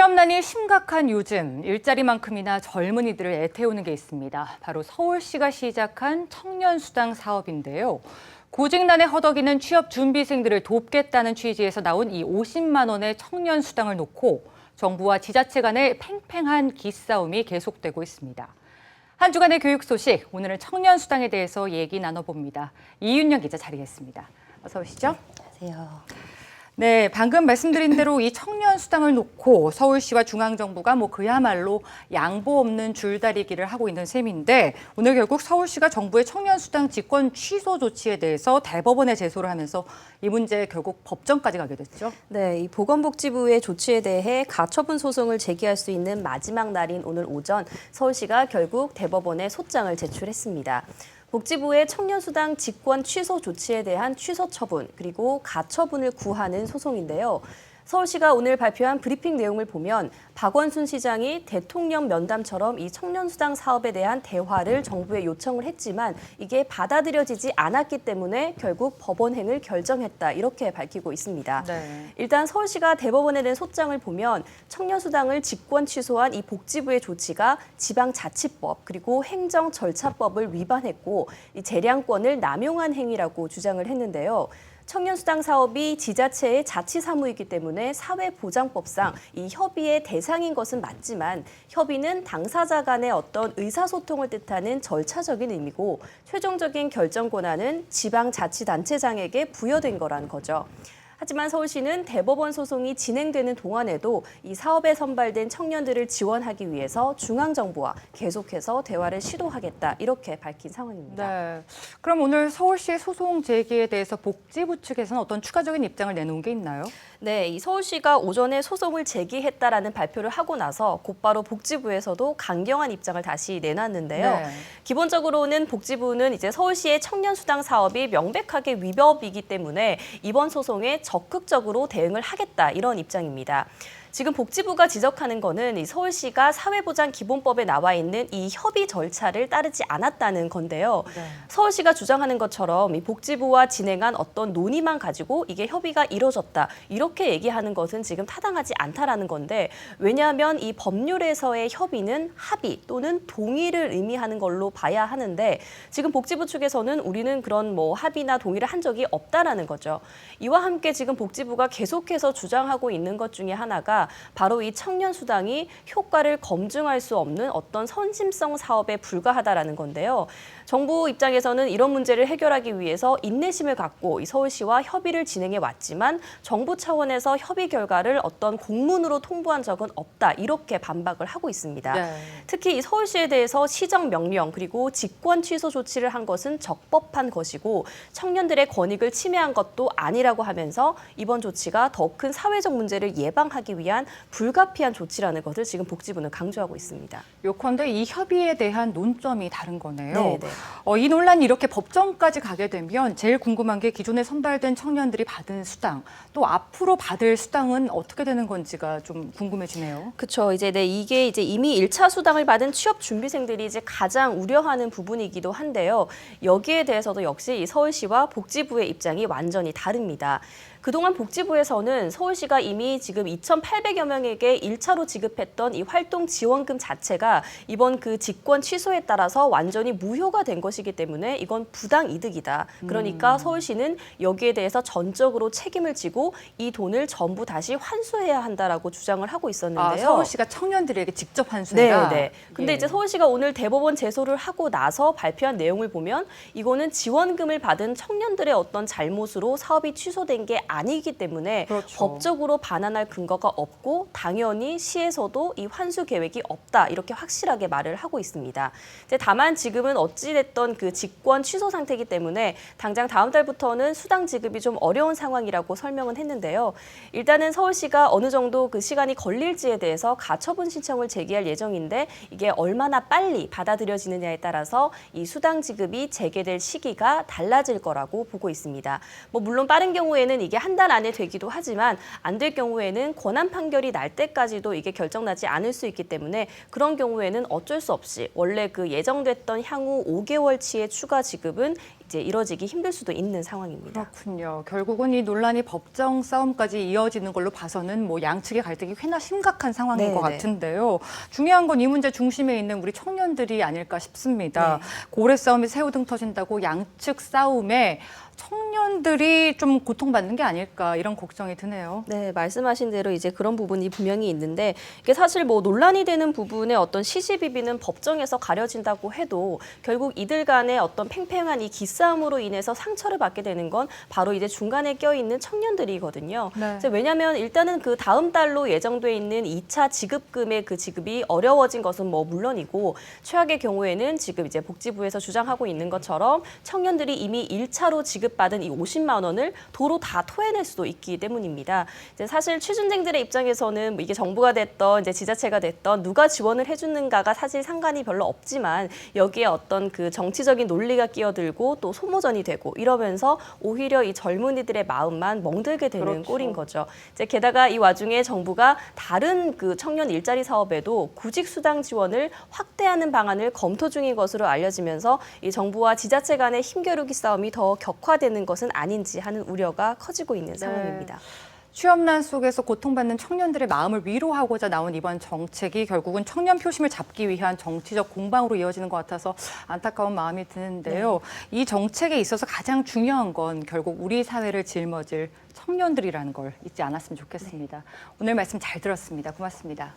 취업난이 심각한 요즘 일자리만큼이나 젊은이들을 애태우는 게 있습니다. 바로 서울시가 시작한 청년수당 사업인데요. 고직난에 허덕이는 취업 준비생들을 돕겠다는 취지에서 나온 이 50만 원의 청년수당을 놓고 정부와 지자체 간의 팽팽한 기싸움이 계속되고 있습니다. 한 주간의 교육 소식, 오늘은 청년수당에 대해서 얘기 나눠봅니다. 이윤영 기자 자리했습니다. 어서 오시죠. 안녕하세요. 네, 방금 말씀드린 대로 이 청년 수당을 놓고 서울시와 중앙정부가 뭐 그야말로 양보 없는 줄다리기를 하고 있는 셈인데 오늘 결국 서울시가 정부의 청년 수당 직권 취소 조치에 대해서 대법원에 제소를 하면서 이 문제 결국 법정까지 가게 됐죠. 네, 이 보건복지부의 조치에 대해 가처분 소송을 제기할 수 있는 마지막 날인 오늘 오전 서울시가 결국 대법원에 소장을 제출했습니다. 복지부의 청년수당 직권 취소 조치에 대한 취소 처분 그리고 가처분을 구하는 소송인데요. 서울시가 오늘 발표한 브리핑 내용을 보면 박원순 시장이 대통령 면담처럼 이 청년수당 사업에 대한 대화를 정부에 요청을 했지만 이게 받아들여지지 않았기 때문에 결국 법원행을 결정했다 이렇게 밝히고 있습니다. 네. 일단 서울시가 대법원에 낸 소장을 보면 청년수당을 직권 취소한 이 복지부의 조치가 지방자치법 그리고 행정절차법을 위반했고 이 재량권을 남용한 행위라고 주장을 했는데요. 청년수당 사업이 지자체의 자치 사무이기 때문에 사회보장법상 이 협의의 대상인 것은 맞지만 협의는 당사자 간의 어떤 의사소통을 뜻하는 절차적인 의미고 최종적인 결정 권한은 지방자치단체장에게 부여된 거라는 거죠. 하지만 서울시는 대법원 소송이 진행되는 동안에도 이 사업에 선발된 청년들을 지원하기 위해서 중앙정부와 계속해서 대화를 시도하겠다 이렇게 밝힌 상황입니다. 네. 그럼 오늘 서울시의 소송 제기에 대해서 복지부 측에서는 어떤 추가적인 입장을 내놓은 게 있나요? 네, 이 서울시가 오전에 소송을 제기했다라는 발표를 하고 나서 곧바로 복지부에서도 강경한 입장을 다시 내놨는데요. 네. 기본적으로는 복지부는 이제 서울시의 청년 수당 사업이 명백하게 위법이기 때문에 이번 소송에 적극적으로 대응을 하겠다 이런 입장입니다. 지금 복지부가 지적하는 거는 이 서울시가 사회보장기본법에 나와 있는 이 협의 절차를 따르지 않았다는 건데요. 네. 서울시가 주장하는 것처럼 이 복지부와 진행한 어떤 논의만 가지고 이게 협의가 이뤄졌다 이렇게 얘기하는 것은 지금 타당하지 않다라는 건데 왜냐하면 이 법률에서의 협의는 합의 또는 동의를 의미하는 걸로 봐야 하는데 지금 복지부 측에서는 우리는 그런 뭐 합의나 동의를 한 적이 없다라는 거죠. 이와 함께 지금 복지부가 계속해서 주장하고 있는 것 중에 하나가 바로 이 청년 수당이 효과를 검증할 수 없는 어떤 선심성 사업에 불과하다라는 건데요. 정부 입장에서는 이런 문제를 해결하기 위해서 인내심을 갖고 이 서울시와 협의를 진행해 왔지만 정부 차원에서 협의 결과를 어떤 공문으로 통보한 적은 없다 이렇게 반박을 하고 있습니다. 네. 특히 이 서울시에 대해서 시정 명령 그리고 직권 취소 조치를 한 것은 적법한 것이고 청년들의 권익을 침해한 것도 아니라고 하면서 이번 조치가 더 큰 사회적 문제를 예방하기 위한 불가피한 조치라는 것을 지금 복지부는 강조하고 있습니다. 요컨대 이 협의에 대한 논점이 다른 거네요. 네, 네. 어, 이 논란이 이렇게 법정까지 가게 되면 제일 궁금한 게 기존에 선발된 청년들이 받은 수당, 또 앞으로 받을 수당은 어떻게 되는 건지가 좀 궁금해지네요. 그렇죠. 이제 네 이게 이제 이미 일차 수당을 받은 취업 준비생들이 이제 가장 우려하는 부분이기도 한데요. 여기에 대해서도 역시 이 서울시와 복지부의 입장이 완전히 다릅니다. 그동안 복지부에서는 서울시가 이미 지금 2,800여 명에게 일차로 지급했던 이 활동 지원금 자체가 이번 그 직권 취소에 따라서 완전히 무효가 된 것이기 때문에 이건 부당 이득이다. 그러니까 서울시는 여기에 대해서 전적으로 책임을 지고 이 돈을 전부 다시 환수해야 한다라고 주장을 하고 있었는데요. 아, 서울시가 청년들에게 직접 환수해라. 네, 네. 근데 예. 이제 서울시가 오늘 대법원 제소를 하고 나서 발표한 내용을 보면 이거는 지원금을 받은 청년들의 어떤 잘못으로 사업이 취소된 게 아니기 때문에 그렇죠. 법적으로 반환할 근거가 없고 당연히 시에서도 이 환수 계획이 없다 이렇게 확실하게 말을 하고 있습니다. 이제 다만 지금은 어찌됐던 그 직권 취소 상태이기 때문에 당장 다음 달부터는 수당 지급이 좀 어려운 상황이라고 설명은 했는데요. 일단은 서울시가 어느 정도 그 시간이 걸릴지에 대해서 가처분 신청을 제기할 예정인데 이게 얼마나 빨리 받아들여지느냐에 따라서 이 수당 지급이 재개될 시기가 달라질 거라고 보고 있습니다. 뭐 물론 빠른 경우에는 이게 한 달 안에 되기도 하지만 안 될 경우에는 권한 판결이 날 때까지도 이게 결정나지 않을 수 있기 때문에 그런 경우에는 어쩔 수 없이 원래 그 예정됐던 향후 5개월치의 추가 지급은 이제 이뤄지기 힘들 수도 있는 상황입니다. 그렇군요. 결국은 이 논란이 법정 싸움까지 이어지는 걸로 봐서는 뭐 양측의 갈등이 꽤나 심각한 상황인 네, 것 네. 같은데요. 중요한 건 이 문제 중심에 있는 우리 청년들이 아닐까 싶습니다. 네. 고래 싸움이 새우등 터진다고 양측 싸움에 청 년들이 좀 고통받는 게 아닐까 이런 걱정이 드네요. 네, 말씀하신 대로 이제 그런 부분이 분명히 있는데 이게 사실 뭐 논란이 되는 부분의 어떤 시시비비는 법정에서 가려진다고 해도 결국 이들 간의 어떤 팽팽한 이 기싸움으로 인해서 상처를 받게 되는 건 바로 이제 중간에 껴 있는 청년들이거든요. 네. 왜냐하면 일단은 그 다음 달로 예정돼 있는 2차 지급금의 그 지급이 어려워진 것은 뭐 물론이고 최악의 경우에는 지금 이제 복지부에서 주장하고 있는 것처럼 청년들이 이미 1차로 지급받은 이 50만 원을 도로 다 토해낼 수도 있기 때문입니다. 이제 사실 취준생들의 입장에서는 뭐 이게 정부가 됐던 이제 지자체가 됐던 누가 지원을 해주는가가 사실 상관이 별로 없지만 여기에 어떤 그 정치적인 논리가 끼어들고 또 소모전이 되고 이러면서 오히려 이 젊은이들의 마음만 멍들게 되는 그렇죠. 꼴인 거죠. 이제 게다가 이 와중에 정부가 다른 그 청년 일자리 사업에도 구직 수당 지원을 확대하는 방안을 검토 중인 것으로 알려지면서 이 정부와 지자체 간의 힘겨루기 싸움이 더 격화되는 것은 아닌지 하는 우려가 커지고 있는 상황입니다. 취업난 속에서 고통받는 청년들의 마음을 위로하고자 나온 이번 정책이 결국은 청년 표심을 잡기 위한 정치적 공방으로 이어지는 것 같아서 안타까운 마음이 드는데요. 이 정책에 있어서 가장 중요한 건 결국 우리 사회를 짊어질 청년들이라는 걸 잊지 않았으면 좋겠습니다. 오늘 말씀 잘 들었습니다. 고맙습니다.